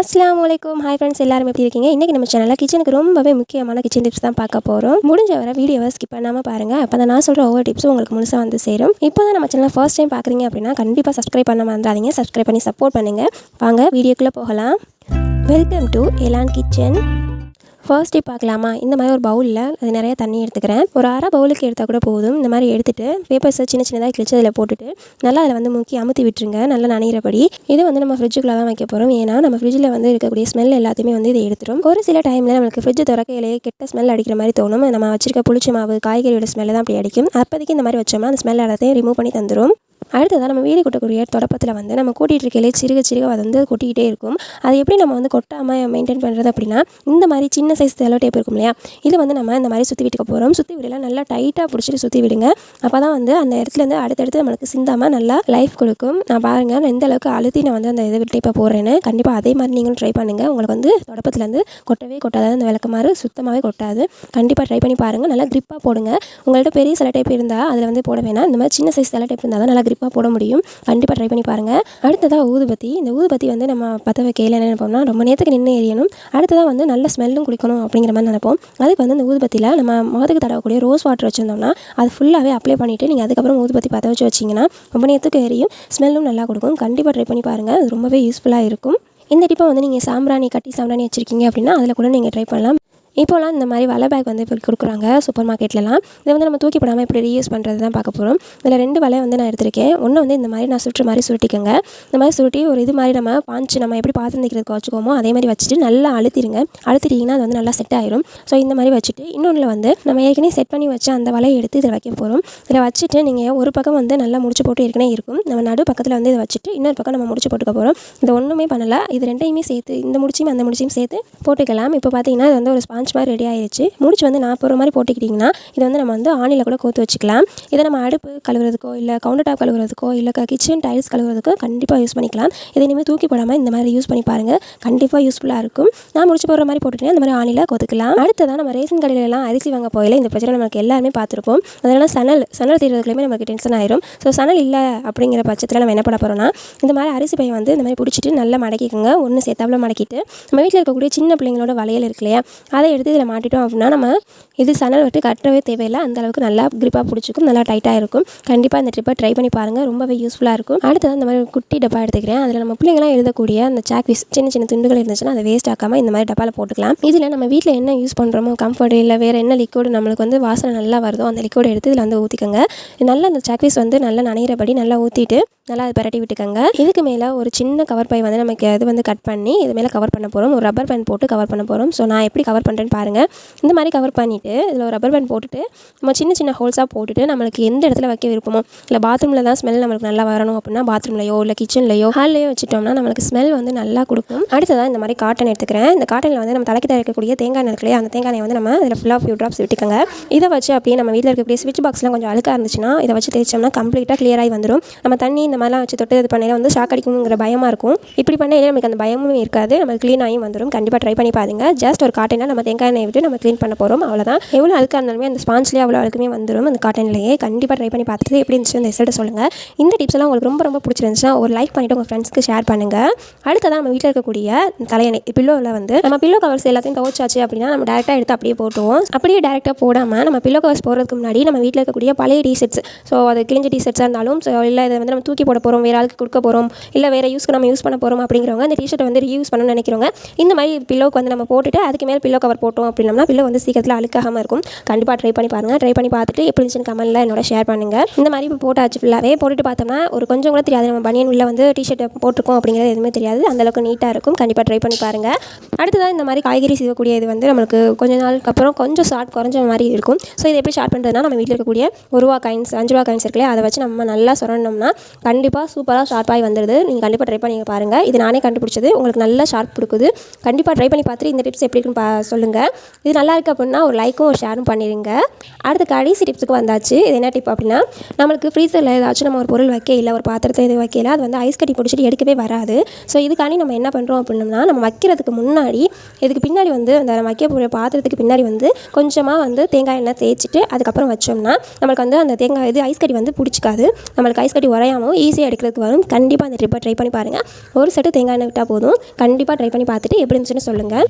அஸ்லாம் வலைக்கும் hi friends எல்லாரும் எப்படி இருக்கீங்க? இன்றைக்கி நம்ம சேனலில் கிச்சனுக்கு ரொம்பவே முக்கியமான கிச்சன் டிப்ஸ் தான் பார்க்க போகிறோம் முடிஞ்ச வர வீடியோவை ஸ்கிப் பண்ணாமல் பாருங்கள் அப்போ தான் நான் சொல்கிற ஒவ்வொரு டிப்ஸும் உங்களுக்கு முழுசாக வந்து சேரும். இப்போ தான் நம்ம சேனல் ஃபர்ஸ்ட் டைம் பார்க்குறீங்க அப்படின்னா கண்டிப்பாக சப்ஸ்கிரைப் பண்ண மறந்துடாதீங்க சப்ஸ்கிரைப் பண்ணி சப்போர்ட் பண்ணுங்கள் வாங்க வீடியோக்குள்ளே போகலாம். Welcome to Elan kitchen first பார்க்கலாமா? இந்த மாதிரி ஒரு பவுலில் அது நிறைய தண்ணி எடுத்துக்கிறேன். ஒரு அரை பவுலுக்கு எடுத்தால் கூட போதும். இந்த மாதிரி எடுத்துகிட்டு பேப்பர்ஸை சின்ன சின்னதாக கிழிச்சு அதில் போட்டுட்டு நல்லா அதில் வந்து முக்கி அமுத்தி விட்டுருங்க. நல்லா நனைகிறபடி இது வந்து நம்ம ஃப்ரிட்ஜுக்குள்ளே தான் வைக்க போகிறோம் ஏன்னா நம்ம ஃப்ரிட்ஜில் வந்து இருக்கக்கூடிய ஸ்மெல் எல்லாத்தையுமே வந்து இதை எடுத்துரும். ஒரு சில டைமில் நம்மளுக்கு ஃப்ரிட்ஜ் திறக்கையிலேயே கெட்ட ஸ்மெல் அடிக்கிற மாதிரி தோணும். நம்ம வச்சிருக்க புளிச்ச மாவு காய்கறியோட ஸ்மெல் தான் அப்படி அடிக்கும். அப்போதைக்கு இந்த மாதிரி வச்சோம்னா அந்த ஸ்மெல் எல்லாத்தையும் ரிமூவ் பண்ணி தந்துடும் அடுத்ததாக நம்ம வீடு கொட்டக்கூடிய தொடப்பத்தில் வந்து நம்ம கூட்டிகிட்டு இருக்கையிலே சிறுக சிறுக அது வந்து கொட்டிக்கிட்டே இருக்கும். அது எப்படி நம்ம வந்து கொட்டாமல் மெயின்டைன் பண்ணுறது அப்படின்னா இந்த மாதிரி சின்ன சைஸ் செலோ டேப் இருக்கும் இல்லையா? இது வந்து நம்ம இந்த மாதிரி சுற்றி விட்டுக்க போகிறோம் சுற்றி விடலாம் நல்லா டைட்டாக பிடிச்சிட்டு சுற்றி விடுங்க. அப்போ தான் வந்து அந்த இடத்துலேருந்து அடுத்தடுத்து நம்மளுக்கு சிந்தாமல் நல்லா லைஃப் கொடுக்கும். நான் பாருங்கள் நான் எந்த அளவுக்கு அழுத்தி நான் வந்து அந்த இதை டேப்பை போடுறேன்னு கண்டிப்பாக அதே மாதிரி நீங்களும் ட்ரை பண்ணுங்கள் உங்களுக்கு வந்து தொடப்பத்துலேருந்து கொட்டவே கொட்டாது. அந்த விளக்கமாறு சுத்தமாகவே கொட்டாது. கண்டிப்பாக ட்ரை பண்ணி பாருங்கள் நல்லா க்ரிப்பாக போடுங்க. உங்கள்கிட்ட பெரிய சில டைப் இருந்தால் அதில் வந்து போட வேணாம். இந்த மாதிரி சின்ன சைஸ் சில டைப் இருந்தால் தான் நல்லா கண்டிப்பாக போட முடியும். கண்டிப்பாக ட்ரை பண்ணி பாருங்கள் அடுத்ததாக ஊதுபத்தி. இந்த ஊதுபத்தி வந்து நம்ம பற்ற வைக்கையில் என்ன நினைப்போம்னா ரொம்ப நேரத்துக்கு நின்று எரியணும். அடுத்ததாக வந்து நல்ல ஸ்மெல்லும் குடிக்கணும் அப்படிங்கிற மாதிரி நினைப்போம். அதுக்கு வந்து இந்த ஊதுபத்தியில் நம்ம முகத்துக்கு தடவக்கூடிய ரோஸ் வாட்டர் வச்சுருந்தோம்னா அது ஃபுல்லாகவே அப்ளை பண்ணிவிட்டு நீங்கள் அதுக்கப்புறம் ஊதுபத்தி பற்ற வச்சு வச்சிங்கன்னா ரொம்ப நேரத்துக்கு எரியும். ஸ்மெல்லும் நல்லா கொடுக்கும். கண்டிப்பாக ட்ரை பண்ணி பாருங்கள் அது ரொம்பவே யூஸ்ஃபுல்லாக இருக்கும். இந்த டிப்பை வந்து நீங்கள் சாம்பிராணி கட்டி சாம்பிராணி வச்சுருக்கீங்க அப்படின்னா அதில் கூட நீங்கள் ட்ரை பண்ணலாம். இப்போலாம் இந்த மாதிரி வலை பேக் வந்து இப்போ கொடுக்குறாங்க சூப்பர் மார்க்கெட்லலாம் இதை வந்து நம்ம தூக்கி போடாமல் இப்படி ரீயூஸ் பண்ணுறது தான் பார்க்க போகிறோம் இதில் ரெண்டு வலை வந்து நான் எடுத்திருக்கேன். ஒன்று வந்து இந்த மாதிரி நான் சுற்று மாதிரி சுருட்டிக்கோங்க. இந்த மாதிரி சுருட்டி ஒரு இது மாதிரி நம்ம பாஞ்சு நம்ம எப்படி பாத்திரம் தைக்கிறதுக்கு வச்சுக்கோமோ அதே மாதிரி வச்சுட்டு நல்லா அழுத்திடுங்க அழுத்திட்டிங்கன்னா அது வந்து நல்லா செட் ஆயிரும். ஸோ இந்த மாதிரி வச்சுட்டு இன்னொன்றில் வந்து நம்ம ஏற்கனவே செட் பண்ணி வச்சு அந்த வலையை எடுத்து இதில் வைக்க போகிறோம் இதில் வச்சுட்டு நீங்கள் ஒரு பக்கம் வந்து நல்லா முடிச்சு போட்டு ஏற்கனவே இருக்கும். நம்ம நடு பக்கத்தில் வந்து இதை வச்சுட்டு இன்னொரு பக்கம் நம்ம முடிச்சு போட்டுக்க போகிறோம் இது ஒன்றுமே பண்ணலை. இது ரெண்டையுமே சேர்த்து இந்த முடிச்சியும் அந்த முடிச்சையும் சேர்த்து போட்டுக்கலாம். இப்போ பார்த்தீங்கன்னா இது வந்து ஒரு ஸ்பாஞ்ச் மாதிரி ரெடி ஆயிடுச்சு முடிச்சு வந்து நான் போகிற மாதிரி போட்டுக்கிட்டிங்கன்னா இதை வந்து நம்ம வந்து ஆணியில் கூட கோத்து வச்சுக்கலாம். இதை நம்ம அடுப்பு கழுவுறதுக்கோ இல்லை கவுண்டர் டாப் கழுவுறதுக்கோ இல்லை கிச்சன் டைல்ஸ் கழுவுறதுக்கோ கண்டிப்பாக யூஸ் பண்ணிக்கலாம். இதை இனிமேல் தூக்கி போடாமல் இந்த மாதிரி யூஸ் பண்ணி பாருங்கள் கண்டிப்பாக யூஸ்ஃபுல்லாக இருக்கும். நான் முடிச்சு போடுற மாதிரி போட்டுட்டேன் இந்த மாதிரி ஆணியில் கோத்துக்கலாம். அடுத்ததான் நம்ம ரேஷன் கடையிலலாம் அரிசி வாங்க போயில இந்த பிரச்சனை நமக்கு எல்லாருமே பார்த்துருப்போம். அதனால் சணல் சணல் தீர்றதுக்குமே நமக்கு டென்ஷன் ஆயிரும். ஸோ சணல் இல்லை அப்படிங்கிற பட்சத்தில் நம்ம என்ன பண்ண போகிறோம்னா இந்த மாதிரி அரிசி பையன் வந்து இந்த மாதிரி பிடிச்சிட்டு நல்லா மடக்கிக்கோங்க. ஒன்று சேர்த்தாப்புல மடக்கிட்டு. நம்ம வீட்டில் இருக்கக்கூடிய சின்ன பிள்ளைங்களோட வளையல் இருக்கு இல்லையா அதை எடுத்து இதில் மாட்டிட்டோம் அப்படின்னா நம்ம இது சணல் விட்டு கட்டவே தேவையில்லை. அந்த அளவுக்கு நல்லா க்ரிப்பாக பிடிச்சிக்கும் நல்லா டைட்டாக இருக்கும். கண்டிப்பாக இந்த ட்ரிப்பை ட்ரை பண்ணி பாருங்கள் ரொம்பவே யூஸ்ஃபுல்லாக இருக்கும். அடுத்தது அந்த மாதிரி குட்டி டப்பா எடுத்துக்கிறேன். அதில் நம்ம பிள்ளைங்களாம் எழுதக்கூடிய அந்த சாக்பீஸ் சின்ன சின்ன துண்டுகள் இருந்துச்சுன்னா அதை வேஸ்ட் ஆக்காமல் இந்த மாதிரி டப்பாவில் போட்டுக்கலாம். இதில் நம்ம வீட்டில் என்ன யூஸ் பண்ணுறோமோ கம்ஃபர்ட் இல்லை வேறு என்ன லிக்விட் நம்மளுக்கு வந்து வாசனை நல்லா வருதோ அந்த லிக்விட் எடுத்து இதில் வந்து ஊற்றிக்கோங்க நல்லா அந்த சாக்பீஸ் வந்து நல்லா நனைகிறபடி நல்லா ஊற்றிட்டு நல்லா அதை பரட்டி விட்டுக்கோங்க. இதுக்கு மேலே ஒரு சின்ன கவர் பை வந்து நமக்கு அது வந்து கட் பண்ணி இது மேலே கவர் பண்ண போகிறோம் ஒரு ரப்பர் பேண்ட் போட்டு கவர் பண்ண போகிறோம் ஸோ நான் எப்படி கவர் பண்ணுறேன்னு பாருங்கள் இந்த மாதிரி கவர் பண்ணிவிட்டு இதில் ஒரு ரப்பர் பேண்ட் போட்டுட்டு நம்ம சின்ன சின்ன ஹோல்ஸாக போட்டுட்டு நம்மளுக்கு எந்த இடத்துல வைக்க விருப்பமோ இல்லை பாத்ரூமில் தான் ஸ்மெல் நம்மளுக்கு நல்லா வரணும் அப்படின்னா பாத்ரூம்லையோ இல்லை கிச்சன்லையோ ஹால்லையோ வச்சுட்டோம்னா நம்மளுக்கு ஸ்மெல் வந்து நல்லா கொடுக்கும். அடுத்ததாக இந்த மாதிரி காட்டன் எடுத்துக்கிறேன். இந்த காட்டனில் வந்து நம்ம தலைக்கு தயாரிக்கக்கூடிய தேங்காய் எண்ணெய் அந்த தேங்காய் எண்ணெய் வந்து நம்ம இதில் ஃபுல்லாக ஃபியூ ட்ராப்ஸ் விட்டுக்கோங்க. இதை வச்சு அப்படியே நம்ம வீட்டில் இருக்கக்கூடிய ஸ்விட்ச் பாக்ஸ்லாம் கொஞ்சம் அழுக்காக இருந்துச்சுன்னா இதை வச்சு தேய்ச்சோம்னா கம்ப்ளீட்டாக கிளியராகி வந்துடும் நம்ம தண்ணி இந்த மாதிரிலாம் வச்சு தொட்டு இது பண்ணையில வந்து ஷாக் அடிக்குங்கிற பயமாக இருக்கும். இப்படி பண்ணையில நமக்கு அந்த பயமும் இருக்காது. நம்ம க்ளீனாகியும் வந்துடும் கண்டிப்பாக ட்ரை பண்ணி பாருங்கள் ஜஸ்ட் ஒரு காட்டனில் நம்ம தேங்காய் எண்ணெய் விட்டு நம்ம க்ளீன் பண்ண போகிறோம் அவ்வளோதான் எவ்வளோ அழுக்காக இருந்தாலுமே அந்த ஸ்பான்ஸ்லேயே அவ்வளோ அழுக்குமே வந்துடும் அந்த காட்டன்லேயே கண்டிப்பாக ட்ரை பண்ணி பார்த்துட்டு எப்படி இருந்துச்சு அந்த ரிசல்ட்டை சொல்லுங்கள் இந்த டிப்ஸ் எல்லாம் உங்களுக்கு ரொம்ப ரொம்ப பிடிச்சிருந்துச்சுன்னா ஒரு லைக் பண்ணிவிட்டு உங்கள் ஃப்ரெண்ட்ஸ்க்கு ஷேர் பண்ணுங்கள் அடுத்ததான் நம்ம வீட்டில் இருக்கக்கூடிய தலையணை பில்லோவில் வந்து நம்ம பில்லோ கவர்ஸ் எல்லாத்தையும் துவச்சாச்சு அப்படின்னா நம்ம டேரெக்டாக எடுத்து அப்படியே போட்டுவோம் அப்படியே டேரெக்டாக போடாமல் நம்ம பில்லோ கவர்ஸ் போகிறதுக்கு முன்னாடி நம்ம வீட்டில் இருக்கக்கூடிய பழைய டிஷர்ட்ஸ் ஸோ அது கிழிஞ்ச டிஷர்ட்ஸாக இருந்தாலும் ஸோ இல்லை இதை வந்து நம்ம தூக்கி போட போகிறோம் வேறு ஆளுக்கு கொடுக்க போகிறோம் இல்லை வேறு யூஸ்க்கு நம்ம யூஸ் பண்ண போகிறோம் அப்படிங்கிறவங்க அந்த டிஷர்ட்டை வந்து ரீயூஸ் பண்ணணும்னு நினைக்கிறவங்க இந்த மாதிரி பில்லோக்கு வந்து நம்ம போட்டுட்டு அதுக்கு மேலே பில்லோ கவர் போட்டோம் அப்படின்னா பில்லோ வந்து சீக்கிரத்தில் அழுக்காகாமல் இருக்கும். கண்டிப்பாக ட்ரை பண்ணி பாருங்கள் ட்ரை பண்ணி பார்த்துட்டு எப்படி இருந்துச்சுன்னு கமெண்ட்டில் என்னோட ஷேர் பண்ணுங்கள் இந்த மாதிரி இப்போ போட்டாச்சு ஃபுல்லாகவே போட்டுட்டு பார்த்தோம்னா ஒரு கொஞ்சம் கூட தெரியாது. நம்ம பனியன் உள்ள வந்து டிஷர்ட் போட்டிருக்கோம் அப்படிங்கிறது எதுவுமே தெரியாது. அந்தளவுக்கு நீட்டாக இருக்கும். கண்டிப்பாக ட்ரை பண்ணி பாருங்கள் அடுத்ததான் இந்த மாதிரி காய்கறி செய்யக்கூடிய இது வந்து நம்மளுக்கு கொஞ்ச நாளுக்கு அப்புறம் கொஞ்சம் ஷார்ட் குறைஞ்ச மாதிரி இருக்கும். ஸோ இதை எப்படி ஷார்ட் பண்ணுறதுனா நம்ம வீட்டில் இருக்கக்கூடிய ஒரு ரூபா காயின்ஸ் அஞ்சு ரூபா காயின்ஸ் இருக்குல்லையே அதை வச்சு நம்ம நல்லா சுரண்டோம்னா கண்டிப்பாக சூப்பராக ஷார்ப்பாகி வந்துடுது நீங்கள் கண்டிப்பாக ட்ரை பண்ணி பாருங்கள் இது நானே கண்டுபிடிச்சது. உங்களுக்கு நல்லா ஷார்ப் கொடுக்குது கண்டிப்பாக ட்ரை பண்ணி பார்த்துட்டு இந்த டிப்ஸ் எப்படி இருக்குன்னு பா சொல்லுங்கள் சொல்லுங்கள் இது நல்லா இருக்குது அப்படின்னா ஒரு லைக்கும் ஒரு ஷேரும் பண்ணிடுங்க அடுத்து கடைசி டிப்ஸுக்கு வந்தாச்சு. இது என்ன டிப் அப்படின்னா நம்மளுக்கு ஃப்ரீசரில் ஏதாச்சும் நம்ம ஒரு பொருள் வைக்கல ஒரு பாத்திரத்தை இது வைக்கல அது வந்து ஐஸ் கட்டி பிடிச்சிட்டு எடுக்கவே வராது. ஸோ இதுக்காண்டி நம்ம என்ன பண்ணுறோம் அப்படின்னா நம்ம வைக்கிறதுக்கு முன்னாடி இதுக்கு பின்னாடி வந்து அந்த நம்ம வைக்க போகிற பாத்திரத்துக்கு பின்னாடி வந்து கொஞ்சமாக வந்து தேங்காய் எண்ணெய் தேய்ச்சிட்டு அதுக்கப்புறம் வச்சோம்னா நம்மளுக்கு வந்து அந்த தேங்காய் இது ஐஸ் கட்டி வந்து பிடிச்சிக்காது. நம்மளுக்கு ஐஸ் கட்டி உரையாமல் ஈஸியாக எடுக்கிறதுக்கு வரும். கண்டிப்பாக அந்த ட்ரிப்பை ட்ரை பண்ணி பாருங்கள் ஒரு செட்டு தேங்காய் எண்ணெய் விட்டால் போதும். கண்டிப்பாக ட்ரை பண்ணி பார்த்துட்டு எப்படி இருந்துச்சுன்னு சொல்லுங்கள்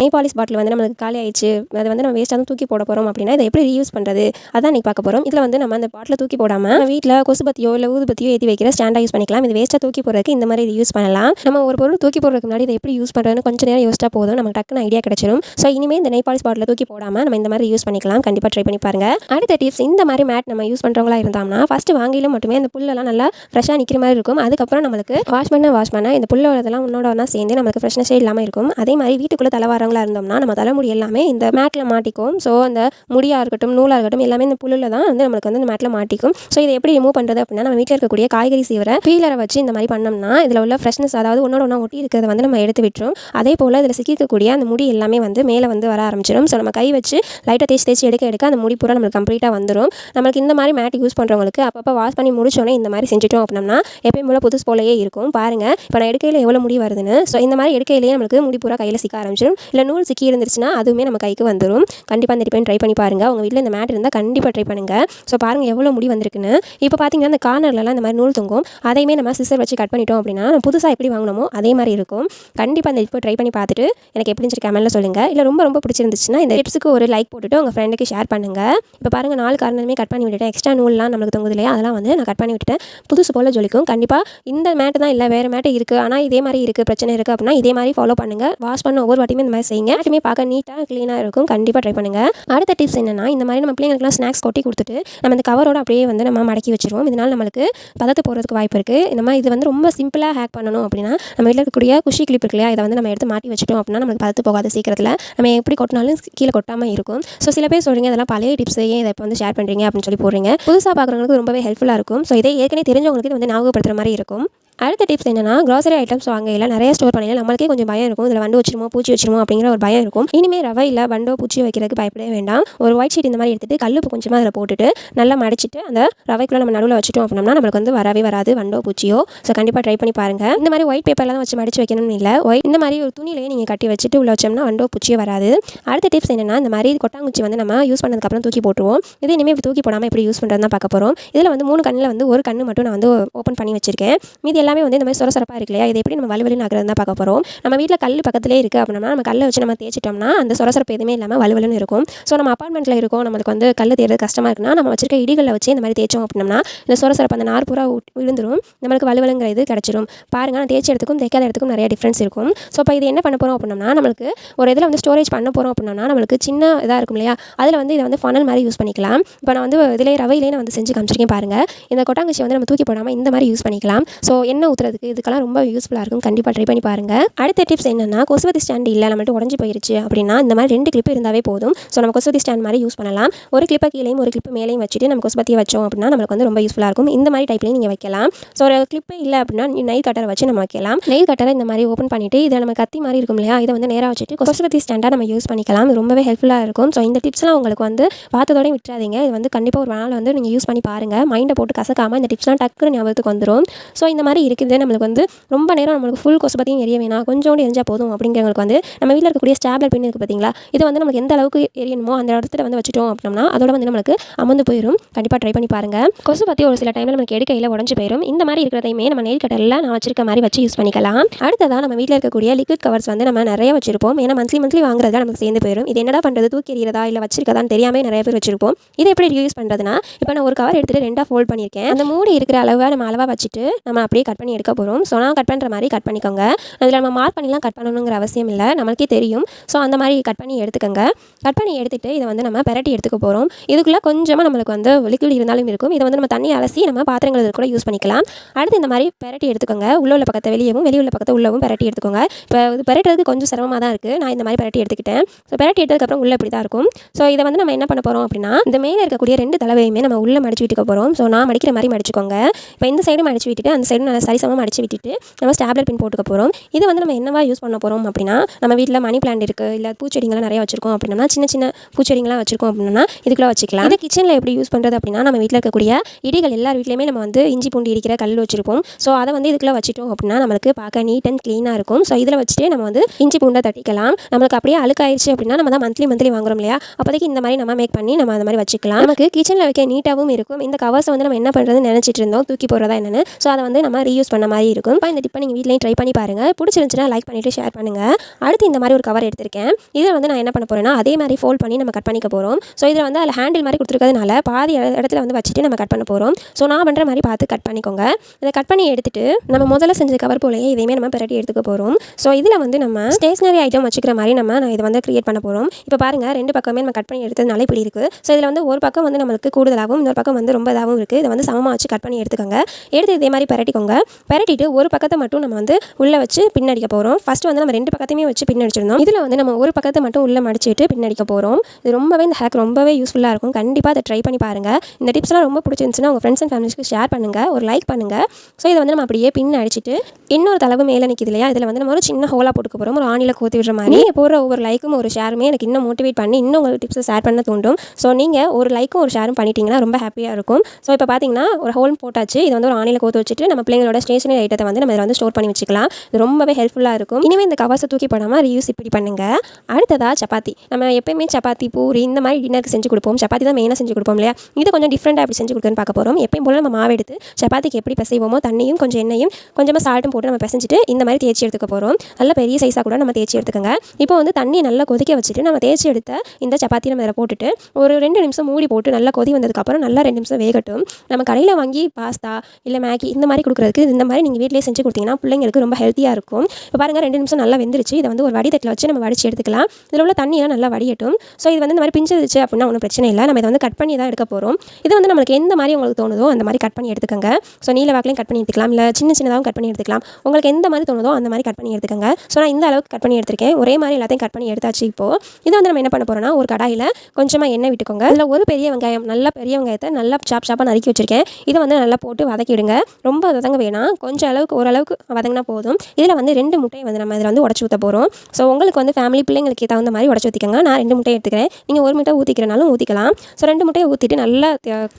நெய் பாலிஷ் பாட்டில் வந்து நம்மளுக்கு காலி ஆயிடுச்சு. அதை வந்து நம்ம வேஸ்ட்டாக தூக்கி போட போகிறோம் அப்படின்னா இதை எப்படி ரீயூஸ் பண்ணுறது அதான் நீ பார்க்க போகிறோம் இதில் வந்து நம்ம அந்த பாட்டில் தூக்கி போடாமல் வீட்டில் கொசுபத்தியோ இல்லை ஊதுபத்தியோ ஏற்றி வைக்கிற ஸ்டாண்டாக யூஸ் பண்ணிக்கலாம். இது வேஸ்ட்டாக தூக்கி போடுறதுக்கு இந்த மாதிரி இது யூஸ் பண்ணலாம். நம்ம ஒரு பொருள் தூக்கி போடுறதுக்கு முன்னாடி இதை எப்படி யூஸ் பண்ணுறதுன்னு கொஞ்சம் நேரம் யோசிச்சா போதும். நமக்கு டக்குன்னு ஐடியா கிடச்சிரும். ஸோ இனிமேல் இந்த நெய் பாலிஷ் பாட்டில் தூக்கி போடாமல் நம்ம இந்த மாதிரி யூஸ் பண்ணிக்கலாம். கண்டிப்பாக ட்ரை பண்ணி பாருங்கள் அடுத்த டிப்ஸ் இந்த மாதிரி மேட் நம்ம யூஸ் பண்ணுறவங்களா இருந்தோம்னா ஃபஸ்ட்டு வாங்கிலும் மட்டுமே அந்த புல்லெல்லாம் நல்லா ஃப்ரெஷ்ஷாக நிற்கிற மாதிரி இருக்கும். அதுக்கப்புறம் நம்மளுக்கு வாஷ் பண்ண வாஷ் பண்ண இந்த புல்லோடதெல்லாம் உன்னோட ஒன்றா சேர்ந்து நமக்கு ஃப்ரெஷ்னஸே இல்லாமல் இருக்கும். அதே மாதிரி வீட்டுக்குள்ளே தலைவாரங்களா இருந்தோம்னா நம்ம தலைமுடி எல்லாமே இந்த மேட்டில் மாட்டிக்கும். ஸோ அந்த முடியாக இருக்கட்டும் நூலாக இருக்கட்டும் எல்லாமே இந்த புல்லில் தான் வந்து நம்மளுக்கு வந்து இந்த மேட்டில் மாட்டிக்கும். ஸோ இதை எப்படி ரிமூவ் பண்ணுறது அப்படின்னா நம்ம வீட்டில் இருக்கக்கூடிய காய்கறி சீவரை பீலரை வச்சு இந்த மாதிரி பண்ணோம்னா இதில் உள்ள ஃப்ரெஷ்னஸ் அதாவது ஒன்றோட ஒன்றா ஒட்டி இருக்கிறத வந்து நம்ம எடுத்து விட்டுரும். அதே போல் இதில் சிக்கிக்கக்கூடிய அந்த முடி எல்லாமே வந்து மேலே வந்து வர ஆரம்பிச்சிடும் ஸோ நம்ம கை வச்சு லைட்டாக தேய்ச்சி தேய்ச்சி எடுக்க எடுக்க அந்த முடி பூரா நம்மளுக்கு கம்ப்ளீட்டாக வந்துடும் நம்மளுக்கு இந்த மாதிரி மேட் யூஸ் பண்ணுறவங்களுக்கு அப்பப்போ வாஷ் பண்ணி முடிச்சோன்னே இந்த மாதிரி செஞ்சிட்டோம் அப்படின்னா எப்பயும் போல் புதுசு போலயே இருக்கும். பாருங்கள் இப்போ நான் எடுக்கையில் எவ்வளோ முடி வருதுன்னு. ஸோ இந்த மாதிரி எடுக்கையிலேயே நம்மளுக்கு முடி பூரா கையில் சிக்க ஆரம்பிச்சிடும் இல்லை நூல் சிக்கி இருந்துச்சுன்னா அதுவுமே நம்ம கைக்கு வந்துடும் கண்டிப்பாக இந்த டிப்பைன் ட்ரை பண்ணி பாருங்கள் உங்கள் வீட்டில் இந்த மேட் இருந்தால் கண்டிப்பாக ட்ரை பண்ணுங்கள் ஸோ பாருங்கள் எவ்வளோ முடி வந்திருக்குன்னு. இப்போ பார்த்தீங்கன்னா இந்த கார்னர்லலாம் இந்த மாதிரி நூல் தொங்கும். அதையுமே நம்ம சிஸ்டர் வச்சு கட் பண்ணிட்டோம் அப்படின்னா நம்ம புதுசாக எப்படி வாங்கினோமோ அதே மாதிரி இருக்கும். கண்டிப்பாக அந்த டிப்பை ட்ரை பண்ணி பார்த்துட்டு எனக்கு எப்படி இருந்துச்சு கமெண்ட்டில் சொல்லுங்கள் இல்லை ரொம்ப ரொம்ப பிடிச்சிருந்துச்சுன்னா இந்த டிப்ஸுக்கு ஒரு லைக் போட்டுட்டு உங்கள் ஃப்ரெண்டுக்கு ஷேர் பண்ணுங்கள் இப்போ பாருங்கள் நாலு காரணமே கட் பண்ணி விட்டுட்டேன். எக்ஸ்ட்ரா நூல்லாம் நம்மளுக்கு தொங்குது இல்லையா? அதெல்லாம் வந்து நான் கட் பண்ணி விட்டுட்டேன். புதுசு போல் ஜொலிக்கும். கண்டிப்பாக இந்த மேட்டு தான் இல்லை வேறு மேட்டு இருக்குது ஆனால் இதே மாதிரி இருக்குது பிரச்சனை இருக்குது அப்படின்னா இதே மாதிரி ஃபாலோ பண்ணுங்கள் வாஷ் பண்ண ஒவ்வொரு வாட்டியுமே இந்த மாதிரி செய்யுங்க. எல்லாருமே பார்க்க நீட்டாக க்ளீனாக இருக்கும். கண்டிப்பாக ட்ரை பண்ணுங்கள் அடுத்த டிப்ஸ் என்னன்னா இந்த மாதிரி நம்ம பிள்ளைங்களுக்குலாம் ஸ்நாக்ஸ் கொட்டி கொடுத்துட்டு நம்ம இந்த கவரோட அப்படியே வந்து நம்ம மடக்கி வச்சிருவோம். இதனால் நம்மளுக்கு பதத்து போகிறதுக்கு வாய்ப்பு இருக்குது இந்த மாதிரி இது வந்து ரொம்ப சிம்பிளாக ஹேக் பண்ணணும் அப்படின்னா நம்ம வீட்டில் இருக்கக்கூடிய குஷி கிளிப் இருக்கு இல்லையா இதை வந்து நம்ம எடுத்து மாட்டி வச்சிட்டோம் அப்படின்னா நமக்கு பதத்து போகாது சீக்கிரத்தில். நம்ம எப்படி கொட்டினாலும் கீழே கொட்டாமல் இருக்கும். ஸோ சில பேர் சொல்கிறீங்க அதெல்லாம் பழைய டிப்ஸ் ஏன் இதை இப்போ வந்து ஷேர் பண்ணுறீங்க அப்படின்னு சொல்லி போடுறீங்க. புதுசாக பார்க்குறவங்களுக்கு ரொம்பவே ஹெல்ப்ஃபுல்லாக இருக்கும். ஸோ இதை ஏற்கனவே தெரிஞ்சவங்களுக்கு இது வந்து ஞாபகப்படுத்துகிற மாதிரி இருக்கும். அடுத்த டிப்ஸ் என்னன்னா கிராசரி ஐட்டம்ஸ் வாங்கையில் நிறைய ஸ்டோர் பண்ணையில் நம்மளுக்கே கொஞ்சம் பயம் இருக்கும். இதில் வண்டு வச்சிருமோ பூச்சி வச்சிருமோ அப்படிங்கிற ஒரு பயம் இருக்கும். இனிமேல் இல்லை வண்டோ பூச்சி வைக்கிறதுக்கு பயப்படவே வேண்டாம். ஒரு ஒயிட் ஷீட் இந்த மாதிரி எடுத்துட்டு கல்லுப்பு கொஞ்சமாக அதில் போட்டுட்டு நல்லா மடிச்சிட்டு அந்த ரவைக்குள்ளே நம்ம நடுவில் வச்சுட்டோம் அப்படின்னா நம்மளுக்கு வந்து வரவே வராது வண்டோ பூச்சியோ. ஸோ கண்டிப்பாக ட்ரை பண்ணி பாருங்கள் இந்த மாதிரி ஒயிட் பேப்பரில் தான் வச்சு மடிச்சு வைக்கணும்னு இல்லை. ஒயிட் இந்த மாதிரி ஒரு துணியிலேயே நீங்கள் கட்டி வச்சுட்டு உள்ள வச்சோம்னா வண்டோ பூச்சியே வராது. அடுத்த டிப்ஸ் என்னன்னா இந்த மாதிரி கொட்டாங்குச்சி வந்து நம்ம யூஸ் பண்ணதுக்கப்புறம் தூக்கி போட்டுருவோம். இது இனிமேல் இப்படி தூக்கி போடாமல் எப்படி யூஸ் பண்ணுறது தான் பார்க்க போகிறோம் இதில் வந்து மூணு கண்ணில் வந்து ஒரு கண்ணு மட்டும் நான் வந்து ஓப்பன் பண்ணி வச்சிருக்கேன். மீதி எல்லாமே வந்து இந்த மாதிரி சொர சொரப்பாக இருக்கு இல்லையா? இதை எப்படி நம்ம வலுவலுன்னு ஆகிறது தான் பார்க்க போகிறோம் நம்ம வீட்டில் கல் பக்கத்திலே இருக்குது அப்படின்னா நம்ம கல்லை வச்சு நம்ம தேய்ச்சிட்டோம்னா அந்த சொரசரப்பு எதுவுமே இல்லாமல் வலுவலுன்னு இருக்கும். ஸோ நம்ம அப்பார்ட்மெண்ட்டில் இருக்கோம் நம்மளுக்கு வந்து கல் தேர்றது கஷ்டமாக இருக்குன்னா நம்ம வச்சிருக்க இடிகளில் வச்சு இந்த மாதிரி தேய்ச்சோம் அப்படின்னா இந்த சொரசரப்பு அந்த நார் பூரா நம்மளுக்கு வலுவலுங்கிறது கிடச்சிரும். பாருங்க நான் தேய்ச்ச இடத்துக்கும் தேய்க்காத இடத்துக்கும் நிறைய டிஃப்ரென்ஸ் இருக்கும். ஸோ இப்போ இது என்ன பண்ண போகிறோம் அப்படின்னா நம்மளுக்கு ஒரு இதில் வந்து ஸ்டோரேஜ் பண்ண போகிறோம் அப்படின்னா நம்மளுக்கு சின்ன இதாக இருக்கும் இல்லையா? அதில் வந்து இதை வந்து ஃபனல் மாதிரி யூஸ் பண்ணிக்கலாம். இப்போ நான் வந்து இதிலே ரவையிலே நான் வந்து செஞ்சு காமிச்சிருக்கேன் பாருங்கள் இந்த கொட்டாங்குச்சி வந்து நம்ம தூக்கி போடாமல் இந்த மாதிரி யூஸ் பண்ணிக்கலாம். ஸோ என்ன எண்ணெய் ஊற்றுறதுக்கு இதுக்கெல்லாம் ரொம்ப யூஸ்ஃபுல்லாக இருக்கும். கண்டிப்பாக ட்ரை பண்ணி பாருங்கள் அடுத்த டிப்ஸ் என்னென்னா கொசுவதி ஸ்டாண்ட் இல்லை நம்மள்ட்ட உடஞ்சி போயிருச்சு அப்படின்னா இந்த மாதிரி ரெண்டு கிளிப் இருந்தாவே போதும். ஸோ நம்ம கொசுவதி ஸ்டாண்ட் மாதிரி யூஸ் பண்ணலாம். ஒரு கிளிப்பை கீழேயும் ஒரு கிளிப்பு மேலேயும் வச்சுட்டு நம்ம கொசுபத்தியை வச்சோம் அப்படின்னா நம்மளுக்கு வந்து ரொம்ப யூஸ்ஃபுல்லாக இருக்கும். இந்த மாதிரி டைப்லையும் நீங்கள் வைக்கலாம். ஸோ ஒரு கிளிப்பே இல்லை அப்படின்னா நெய் கட்டரை வச்சு நம்ம வைக்கலாம். நெய் கட்டரை இந்த மாதிரி ஓப்பன் பண்ணிட்டு இதை நம்ம கத்தி மாதிரி இருக்கும் இல்லையா இதை வந்து நேராக வச்சுட்டு கொசுபத்தி ஸ்டாண்டாக நம்ம யூஸ் பண்ணிக்கலாம். ரொம்பவே ஹெல்ப்ஃபுல்லாக இருக்கும். ஸோ இந்த டிப்ஸ்லாம் உங்களுக்கு வந்து பார்த்ததோடய விட்டுறாதீங்க. இது வந்து கண்டிப்பாக ஒரு நாள் வந்து நீங்கள் யூஸ் பண்ணி பாருங்கள் மைண்டை போட்டு கசக்காமல் இந்த டிப்ஸ்லாம் டக்குன்னு ஞாபகத்துக்கு வந்துடும் ஸோ இந்த மாதிரி இருக்குது. நம்மளுக்கு வந்து ரொம்ப நேரம் நம்மளுக்கு ஃபுல் கொசு பற்றியும் எரிய வேணாம். கொஞ்சோண்டு எரிஞ்சால் போதும் அப்படிங்கிறவங்களுக்கு வந்து நம்ம வீட்டில் இருக்கக்கூடிய ஸ்டாப்லர் பின் இருக்குது பார்த்தீங்களா இது வந்து நமக்கு எந்த அளவுக்கு எரியணுமோ அந்த இடத்துல வந்து வச்சுட்டோம் அப்படின்னா அதோட வந்து நம்மளுக்கு அமர்ந்து போயிடும் கண்டிப்பாக ட்ரை பண்ணி பாருங்கள் கொசு பற்றி ஒரு சில டைமில் நமக்கு எடுக்கையில் உடஞ்சி போயிடும் இந்த மாதிரி இருக்கிறதையுமே நம்ம நெல் கடலில் நான் வச்சிருக்க மாதிரி வச்சு யூஸ் பண்ணிக்கலாம். அடுத்ததாக நம்ம வீட்டில் இருக்கக்கூடிய லிக்விட் கவர்ஸ் வந்து நம்ம நிறைய வச்சிருப்போம். ஏன்னா மந்த்லி மந்த்லி வாங்குறதுல நமக்கு சேர்ந்து போயிடும் இது என்னடா பண்ணுறது தூக்கி எறியறதா? இல்லை வச்சிருக்கதான்னு தெரியாமல் நிறைய பேர் வச்சிருப்போம். இதை எப்படி யூஸ் பண்ணுறதுனா இப்போ நான் ஒரு கவர் எடுத்துட்டு ரெண்டாக ஃபோல்ட் பண்ணியிருக்கேன் அந்த மூடி இருக்கிற அளவை நம்ம அளவாக வச்சுட்டு நம்ம அப்படியே கட் பண்ணி எடுக்க போகிறோம் ஸோ நான் கட் பண்ணுற மாதிரி கட் பண்ணிக்கோங்க. அதில் நம்ம மார்க் பண்ணிலாம் கட் பண்ணணுங்கிற அவசியம் இல்லை. நம்மளுக்கே தெரியும். ஸோ அந்த மாதிரி கட் பண்ணி எடுத்துக்கோங்க. கட் பண்ணி எடுத்துகிட்டு இதை வந்து நம்ம பெரட்டி எடுத்துக்க போகிறோம் இதுக்குள்ளே கொஞ்சமாக நம்மளுக்கு வந்து லிக்விட் இருந்தாலும் இருக்கும். இதை வந்து நம்ம தண்ணி அலசி நம்ம பாத்திரங்கள் கூட யூஸ் பண்ணிக்கலாம். அடுத்து இந்த மாதிரி பெரட்டி எடுத்துக்கோங்க. உள்ள உள்ள பக்கத்தை வெளியவும் வெளியே உள்ள பக்கத்தை உள்ளவும் பெரட்டி எடுத்துக்கோங்க. இப்போ இது பெரட்டுறதுக்கு கொஞ்சம் சிரமமாக தான் இருக்குது நான் இந்த மாதிரி பெரட்டி எடுத்துக்கிட்டேன். ஸோ பெரட்டி எடுத்ததுக்கப்புறம் உள்ளே இப்படி தான் இருக்கும். ஸோ இதை வந்து நம்ம என்ன பண்ண போகிறோம் அப்படின்னா இந்த மேலே இருக்கக்கூடிய ரெண்டு தலைவையுமே நம்ம உள்ளே மடிச்சு விட்டுக்க போகிறோம் ஸோ நான் மடிக்கிற மாதிரி மடிச்சுக்கோங்க. இப்போ இந்த சைடு மடிச்சு விட்டுட்டு அந்த சைடு நல்லா சரிசமமாக அடித்து விட்டுட்டு நம்ம ஸ்டாப்லர் பின் போட்டுக்க போகிறோம் இதை வந்து நம்ம என்னவா யூஸ் பண்ண போகிறோம் அப்படின்னா நம்ம வீட்டில் மணி பிளான்ட் இருக்குது இல்லை பூச்செடிங்களாம் நிறைய வச்சிருக்கோம் அப்படின்னா சின்ன சின்ன பூச்செடிங்களாம் வச்சிருக்கோம் அப்படின்னா இதுக்குள்ள வச்சுக்கலாம். இந்த கிச்சனில் எப்படி யூஸ் பண்ணுறது அப்படின்னா நம்ம வீட்டில் இருக்கக்கூடிய இடிகள் எல்லார் வீட்லையுமே நம்ம வந்து இஞ்சி பூண்டு இடிக்கிற கல் வச்சிருப்போம். ஸோ அதை வந்து இதுக்குள்ள வச்சிட்டோம் அப்படின்னா நம்மளுக்கு பார்க்க நீட் அண்ட் க்ளீனாக இருக்கும். ஸோ இதில் வச்சுட்டு நம்ம வந்து இஞ்சி பூண்டை தட்டிக்கலாம். நம்மளுக்கு அப்படியே அழுக்காயிருச்சு அப்படின்னா நம்ம தான் மந்த்லி மந்த்லி வாங்குறோம் இல்லையா? அப்போதைக்கு இந்த மாதிரி நம்ம மேக் பண்ணி நம்ம அந்த மாதிரி வச்சுக்கலாம். நமக்கு கிச்சனில் வைக்க நீட்டாகவும் இருக்கும். இந்த கவர்ஸை வந்து நம்ம என்ன பண்ணுறதுன்னு நினச்சிட்டு இருந்தோம். தூக்கி போடுறதா என்னன்னு. ஸோ அதை வந்து நம்ம யூஸ் பண்ண மாதிரி இருக்கும். இப்போ இந்த டிப்பை நீங்கள் வீட்லையும் ட்ரை பண்ணி பாருங்கள் பிடிச்சிருந்துச்சுன்னா லைக் பண்ணிவிட்டு ஷேர் பண்ணுங்கள் அடுத்து இந்த மாதிரி ஒரு கவர் எடுத்திருக்கேன். இதில் வந்து நான் என்ன பண்ண போகிறேன்னா அதே மாதிரி ஃபோல்ட் பண்ணி நம்ம கட் பண்ணிக்க போகிறோம் ஸோ இதில் வந்து அதில் ஹேண்டில் மாதிரி கொடுத்துருக்கிறதுனால பாதி இடத்துல வந்து வச்சுட்டு நம்ம கட் பண்ண போகிறோம் ஸோ நான் பண்ணுற மாதிரி பார்த்து கட் பண்ணிக்கோங்க. இதை கட் பண்ணி எடுத்துகிட்டு நம்ம முதல்ல செஞ்ச கவர் போலயே இதையுமே நம்ம பிரட்டி எடுத்துக்க போகிறோம் ஸோ இதில் வந்து நம்ம ஸ்டேஷனரி ஐட்டம் வச்சுக்கிற மாதிரி நம்ம நான் இதை வந்து கிரியேட் பண்ண போகிறோம் இப்போ பாருங்கள் ரெண்டு பக்கமே நம்ம கட் பண்ணி எடுத்ததுனால இப்படி இருக்குது ஸோ இதில் வந்து ஒரு பக்கம் வந்து நம்மளுக்கு கூடுதலாகவும் இன்னொரு பக்கம் வந்து ரொம்ப இதாகவும் இருக்குது இதை வந்து சமமாக வச்சு கட் பண்ணி எடுத்துக்கோங்க. எடுத்து இதே மாதிரி பிரட்டிக்கோங்க. பரட்டிட்டு ஒரு பக்கத்தை மட்டும் நம்ம வந்து உள்ளே வச்சு பின்னடிக்க போகிறோம் ஃபர்ஸ்ட் வந்து நம்ம ரெண்டு பக்கத்தையுமே வச்சு பின்னடிச்சிருந்தோம். இதில் வந்து நம்ம ஒரு பக்கத்தை மட்டும் உள்ளே மடிச்சிட்டு பின்னடிக்க போகிறோம் இது ரொம்பவே இந்த ஹேக் ரொம்பவே யூஸ்ஃபுல்லாக இருக்கும். கண்டிப்பாக அதை ட்ரை பண்ணி பாருங்கள் இந்த டிப்ஸ்லாம் ரொம்ப பிடிச்சிருந்துச்சுன்னா உங்கள் ஃப்ரெண்ட்ஸ் அண்ட் ஃபேமிலிஸ்க்கு ஷேர் பண்ணுங்கள் ஒரு லைக் பண்ணுங்கள் ஸோ இதை வந்து நம்ம அப்படியே பின் அடிச்சிட்டு இன்னொரு தளவு மேலே நிற்கிது இல்லையா? இதில் வந்து நம்ம ஒரு சின்ன ஹோலாக போட்டுக்க போகிறோம் ஒரு ஆணியில் கோத்தி விடுற மாதிரி. நீங்கள் போடுற ஒவ்வொரு லைக்கும் ஒரு ஷேருமே எனக்கு இன்னும் மோட்டிவேட் பண்ணி இன்னும் உங்களுக்கு டிப்ஸை ஷேர் பண்ண தூண்டும். ஸோ நீங்கள் ஒரு லைக்கும் ஒரு ஷேரும் பண்ணிட்டீங்கன்னா ரொம்ப ஹாப்பியாக இருக்கும். ஸோ இப்போ பார்த்தீங்கன்னா ஒரு ஹோல் போட்டாச்சு. இது வந்து ஒரு ஆணியில் கோத்து வச்சுட்டு நம்ம பிள்ளைங்களோட ஸ்டேஷனரி ஐட்டத்தை வந்து நம்ம இதில் வந்து ஸ்டோர் பண்ணி வச்சுக்கலாம். இது ரொம்பவே ஹெல்ப்ஃபுல்லாக இருக்கும். இனிமேல் இந்த கவர்ஸை தூக்கி போடாமல் ரீயூஸ் இப்படி பண்ணுங்க. அடுத்ததா சப்பாத்தி. நம்ம எப்பயுமே சப்பாத்தி பூரி இந்த மாதிரி டின்னருக்கு செஞ்சு கொடுப்போம். சப்பாத்தி தான் மெயினாக செஞ்சு கொடுப்போம் இல்லையா? இது கொஞ்சம் டிஃப்ரெண்ட்டாக எப்படி செஞ்சு கொடுக்குன்னு பார்க்க போகிறோம் எப்பயும் போல நம்ம மாவு எடுத்து சப்பாத்திக்கு எப்படி பிசைவோமோ தண்ணியும் கொஞ்சம் எண்ணெயும் கொஞ்சமாக சால்ட்டும் போட்டு நம்ம பிசைஞ்சிட்டு இந்த மாதிரி தேய்ச்சி எடுத்துக்க போகிறோம் நல்ல பெரிய சைஸாக கூட நம்ம தேய்ச்சி எடுத்துக்கோங்க. இப்போ வந்து தண்ணியை நல்லா கொதிக்க வச்சுட்டு நம்ம தேய்ச்சி எடுத்த இந்த சப்பாத்தி நம்ம இதில் போட்டுட்டு ஒரு ரெண்டு நிமிஷம் மூடி போட்டு நல்லா கொதி வந்ததுக்கப்புறம் நல்லா ரெண்டு நிமிஷம் வேகட்டும். நம்ம கடையில் வாங்கி பாஸ்தா இல்லை மேகி இந்த மாதிரி கொடுக்குறதுக்கு இந்த மாதிரி நீங்கள் வீட்டிலேயே செஞ்சு கொடுத்தீங்கன்னா பிள்ளைங்களுக்கு ரொம்ப ஹெல்த்தியாக இருக்கும். இப்போ பாருங்கள் ரெண்டு நிமிஷம் நல்லா வெந்துருச்சு. இதை வந்து ஒரு வடிதட்டில் வச்சு நம்ம வடிச்சு எடுத்துக்கலாம். இதில் உள்ள தண்ணியெல்லாம் நல்லா வடியட்டும். ஸோ இது வந்து இந்த மாதிரி பிஞ்சிருச்சு அப்படின்னா ஒன்றும் பிரச்சனை இல்லை. நம்ம இதை வந்து கட் பண்ணி தான் எடுக்க போகிறோம் இது வந்து நம்மளுக்கு எந்த மாதிரி உங்களுக்கு தோணுதோ அந்த மாதிரி கட் பண்ணி எடுத்துக்கோங்க. ஸோ நீல வாக்கிலையும் கட் பண்ணி எடுத்துக்கலாம். இல்லை சின்ன சின்னதாகவும் கட் பண்ணி எடுத்துக்கலாம். உங்களுக்கு எந்த மாதிரி தோணுதோ அந்த மாதிரி கட் பண்ணி எடுத்துக்கோங்க. ஸோ நான் இந்த அளவுக்கு கட் பண்ணி எடுத்திருக்கேன். ஒரே மாதிரி எல்லாத்தையும் கட் பண்ணி எடுத்தாச்சு இப்போது இது வந்து நம்ம என்ன பண்ண போகிறோம்னா ஒரு கடாயில் கொஞ்சமாக எண்ணெய் விட்டுக்கோங்க. இதில் ஒரு பெரிய வெங்காயம் நல்ல பெரிய வெங்காயத்தை நல்லா சாப் சாப்பாக நறுக்கி வச்சிருக்கேன். இதை வந்து நல்லா போட்டு வதக்கிவிடுங்க ரொம்ப வதங்க வேணாம் கொஞ்சம் அளவுக்கு ஓரளவுக்கு வதங்கினா போதும். இதில் வந்து ரெண்டு முட்டையை வந்து நம்ம இதில் வந்து உடச்சி ஊற்ற போகிறோம் ஸோ உங்களுக்கு வந்து ஃபேமிலி பிள்ளைங்களுக்கு தகுந்த மாதிரி உடச்சி ஊற்றிக்கோங்க நான் ரெண்டு முட்டை எடுத்துக்கிறேன். நீங்கள் ஒரு முட்டை ஊற்றிக்கிறனாலும் ஊற்றிக்கலாம் ஸோ ரெண்டு முட்டையை ஊற்றிட்டு நல்லா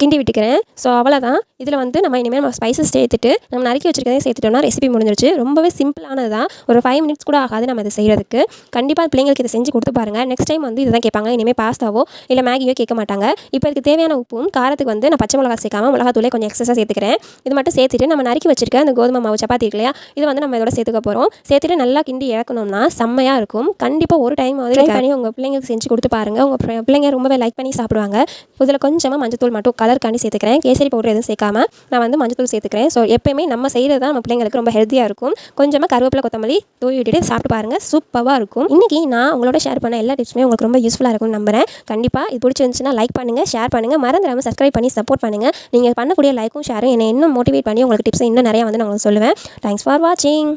கிண்டி விட்டுக்கிறேன். ஸோ அவ்வளோதான் இதில் வந்து நம்ம இனிமேல் நம்ம ஸ்பைசஸ் சேர்த்துட்டு நம்ம நறுக்கி வச்சிருக்கதே சேர்த்துட்டோம்னா ரெசிபி முடிஞ்சிருச்சு. ரொம்பவே சிம்பிளானது தான் ஒரு ஃபைவ் மினிட்ஸ் கூட ஆகாது நம்ம இதை செய்கிறதுக்கு கண்டிப்பாக பிள்ளைங்களுக்கு இதை செஞ்சு கொடுத்து பாருங்கள் நெக்ஸ்ட் டைம் வந்து இதுதான் கேட்பாங்க. இனிமேல் பாஸ்தாவோ இல்லை மேகியோ கேட்க மாட்டாங்க. இப்போ இதுக்கு தேவையான உப்பும் காரத்துக்கு வந்து நான் பச்சை மிளகா சேர்க்காம மிளகாத்தூளே கொஞ்சம் எக்ஸஸாக சேர்த்துக்கிறேன். இது மட்டும் சேர்த்துட்டு நம்ம நறுக்கி வச்சிருக்க அந்த கோதுமை மாவு சப்பாத்தி இருக்கு இல்லையா? இது வந்து நம்ம இதோட சேர்த்துக்க போகிறோம் சேர்த்துட்டு நல்லா கிண்டி இறக்கணும்னா செம்மையாக இருக்கும். கண்டிப்பாக ஒரு டைம் வந்து ட்ரை பண்ணி உங்கள் பிள்ளைங்களுக்கு செஞ்சு கொடுத்து பாருங்கள் உங்கள் பிள்ளை- பிள்ளைங்க ரொம்பவே லைக் பண்ணி சாப்பிடுவாங்க. இதில் கொஞ்சமாக மஞ்சத்தூள் மட்டும் கலர் காண்டி சேர்த்துக்கிறேன். கேசரி பவுடர் எதுவும் சேர்க்காம நான் வந்து மஞ்சத்தூள் சேர்த்துக்கிறேன். ஸோ எப்பயுமே நம்ம செய்கிறது தான் நம்ம பிள்ளைங்களுக்கு ரொம்ப ஹெல்த்தியாக இருக்கும். கொஞ்சமாக கருவேப்பிலை கொத்தமல்லி தூவி விட்டுட்டு சாப்பிட்டு பாருங்கள் சூப்பராக இருக்கும். இன்றைக்கி நான் உங்களோட ஷேர் பண்ண எல்லா டிப்ஸுமே உங்களுக்கு ரொம்ப யூஸ்ஃபுல்லாக இருக்கும்னு நம்புறேன். கண்டிப்பாக இது பிடிச்சிருந்துச்சுன்னா லைக் பண்ணுங்கள் ஷேர் பண்ணுங்கள் மறந்துடாமல் சப்ஸ்கிரைப் பண்ணி சப்போர்ட் பண்ணுங்கள் நீங்கள் பண்ணக்கூடிய லைக்கும் ஷேரும் என்னை இன்னும் மோட்டிவேட் பண்ணி உங்களுக்கு டிப்ஸ் இன்னும் நிறையா வந்து நான் உங்களுக்கு சொல்லுவேன். தேங்க்ஸ் ஃபார் வாட்சிங்